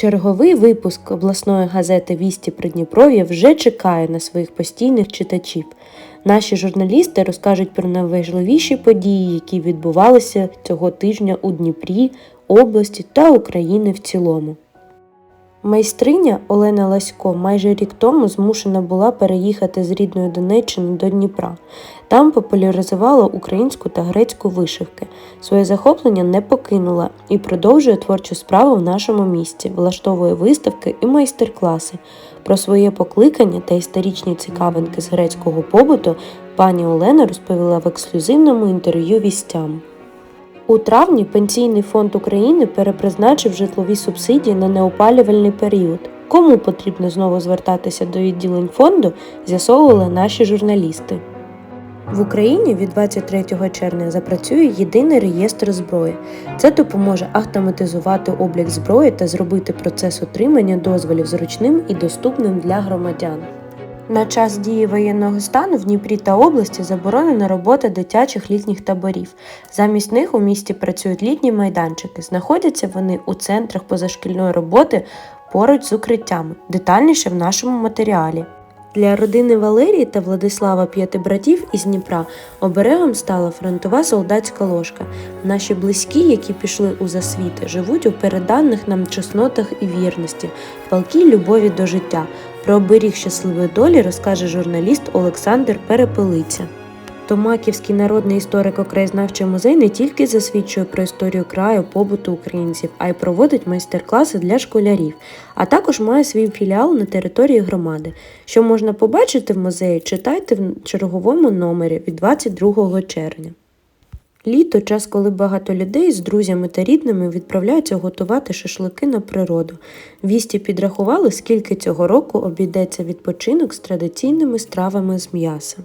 Черговий випуск обласної газети Вісті Придніпров'я вже чекає на своїх постійних читачів. Наші журналісти розкажуть про найважливіші події, які відбувалися цього тижня у Дніпрі, області та України в цілому. Майстриня Олена Ласько майже рік тому змушена була переїхати з рідної Донеччини до Дніпра. Там популяризувала українську та грецьку вишивки. Своє захоплення не покинула і продовжує творчу справу в нашому місті, влаштовує виставки і майстер-класи. Про своє покликання та історичні цікавинки з грецького побуту пані Олена розповіла в ексклюзивному інтерв'ю вістям. У травні Пенсійний фонд України перепризначив житлові субсидії на неопалювальний період. Кому потрібно знову звертатися до відділень фонду, з'ясовували наші журналісти. В Україні від 23 червня запрацює єдиний реєстр зброї. Це допоможе автоматизувати облік зброї та зробити процес отримання дозволів зручним і доступним для громадян. На час дії воєнного стану в Дніпрі та області заборонена робота дитячих літніх таборів. Замість них у місті працюють літні майданчики. Знаходяться вони у центрах позашкільної роботи поруч з укриттями. Детальніше в нашому матеріалі. Для родини Валерії та Владислава п'яти братів із Дніпра оберегом стала фронтова солдатська ложка. Наші близькі, які пішли у засвіти, живуть у переданих нам чеснотах і вірності, палкій любові до життя. Про оберіг щасливої долі розкаже журналіст Олександр Перепелиця. Томаківський народний історико-краєзнавчий музей не тільки засвідчує про історію краю, побуту українців, а й проводить майстер-класи для школярів, а також має свій філіал на території громади. Що можна побачити в музеї, читайте в черговому номері від 22 червня. Літо час, коли багато людей з друзями та рідними відправляються готувати шашлики на природу. Вісті підрахували, скільки цього року обійдеться відпочинок з традиційними стравами з м'яса.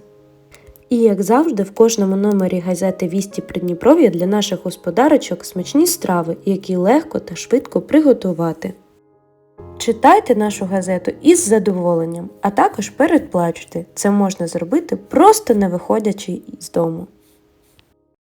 І, як завжди, в кожному номері газети Вісті Придніпров'я для наших господарочок смачні страви, які легко та швидко приготувати. Читайте нашу газету із задоволенням, а також передплачте. Це можна зробити просто не виходячи з дому.